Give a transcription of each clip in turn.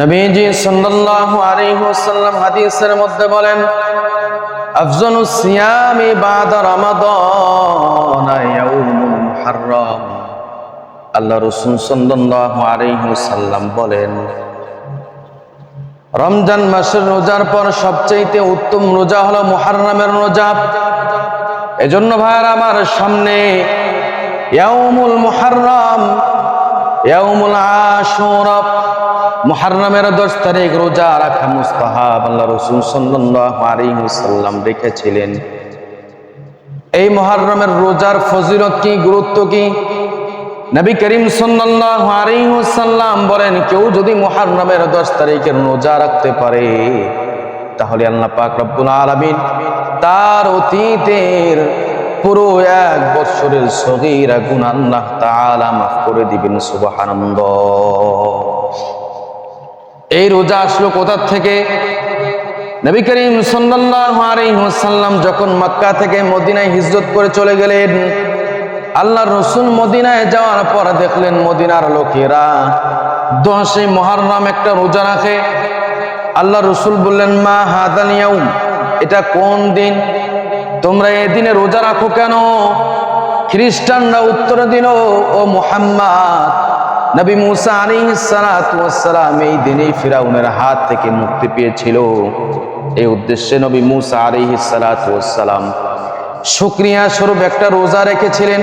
নবীজি সাল্লাল্লাহু আলাইহি ওয়াসাল্লাম হাদিসের মধ্যে বলেন আফজালুস সিয়ামি বাদা রমাদান ইয়াউমুল মুহাররম। আল্লাহ রাসূল সাল্লাল্লাহু আলাইহি ওয়াসাল্লাম বলেন, রমজান মাসের রোজার পর সবচেয়ে উত্তম রোজা হলো মুহাররমের রোজা। এজন্য ভাইয়ার আমার সামনে, ইয়াউমুল মুহাররম, ইয়াউমুল আশুরা। মুহাররমের 10 তারিখ রোজা রাখা মুস্তাহাব, আল্লাহ রাসূল ওয়াসাল্লাম রেখেছিলেন এই মুহাররমের রোজার ফজিলত কি, গুরুত্ব কি? নবী করিম ওয়াসাল্লাম বলেন, কেউ যদি মুহাররমের 10 তারিখের রোজা রাখতে পারে, তাহলে আল্লাহ পাক রব্বুল আলামিন তার অতীতের পুরো এক বছরের সগীরা গুনাহ আল্লাহ তাআলা মাফ করে দিবেন, সুবহানাল্লাহ। এই রোজা আসলো কোথার থেকে? নবী করিম ওয়াসাল্লাম যখন মক্কা থেকে মদিনায় হিজরত করে চলে গেলেন আল্লাহ রসুল মদিনায় যাওয়ার পর দেখলেন মদিনার লোকেরা দশে মহারম একটা রোজা রাখে। আল্লাহ রসুল বললেন, মা হাদাল ইয়াউম? এটা কোন দিন? তোমরা এদিনে রোজা রাখো কেন? খ্রিস্টানরা উত্তর দিল, ও মুহাম্মদ নবী মুসা আলিসালাম এই দিনেই ফিরাউনের হাত থেকে মুক্তি পেয়েছিল। এই উদ্দেশ্যে নবী মুসা আলিহিসালাম শুক্রিয়া স্বরূপ একটা রোজা রেখেছিলেন।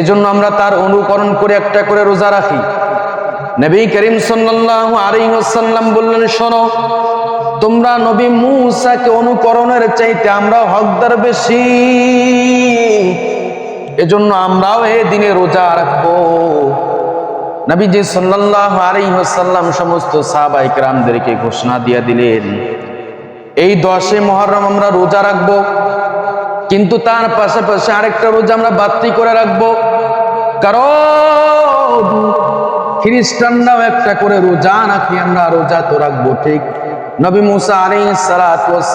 এজন্য আমরা তার অনুকরণ করে একটা করে রোজা রাখি। নবী করিম সাল্লাল্লাহু আলাইহি ওয়াসাল্লাম বললেন, শোনো, তোমরা নবী মুসাকে অনুকরণের চাইতে আমরা হকদার বেশি। এজন্য আমরাও এ দিনে রোজা রাখব। নবীজি সাল্লাল্লাহু আলাইহি ওয়াসাল্লাম সমস্ত সাহাবায়ে কেরামদেরকে ঘোষণা দিয়ে দিলেন, এই দশে মহরম আমরা রোজা রাখব, কিন্তু তার পাশাপাশি আরেকটা রোজা আমরা বাতি করে রাখব। কারণ খ্রিস্টানরাও একটা করে রোজা নাকি আমরা রোজা তো রাখব, ঠিক? নবী মুসা আলাইহিস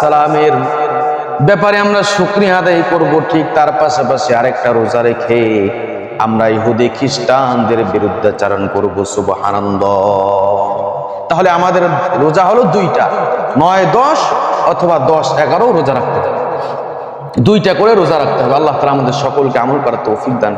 সালামের ব্যাপারে আমরা শুকরিয়া আদায় করব, ঠিক? তার পাশাপাশি আরেকটা রোজা রেখে আমরা ইহুদি খ্রিস্টানদের বিরুদ্ধাচারণ করব আনন্দ তাহলে আমাদের রোজা হলো দুইটা। নয়, দশ, অথবা দশ, এগারো, রোজা রাখতে হবে। দুইটা করে রোজা রাখতে হবে। আল্লাহ তালা আমাদের সকলকে আমল করার তৌফিক দান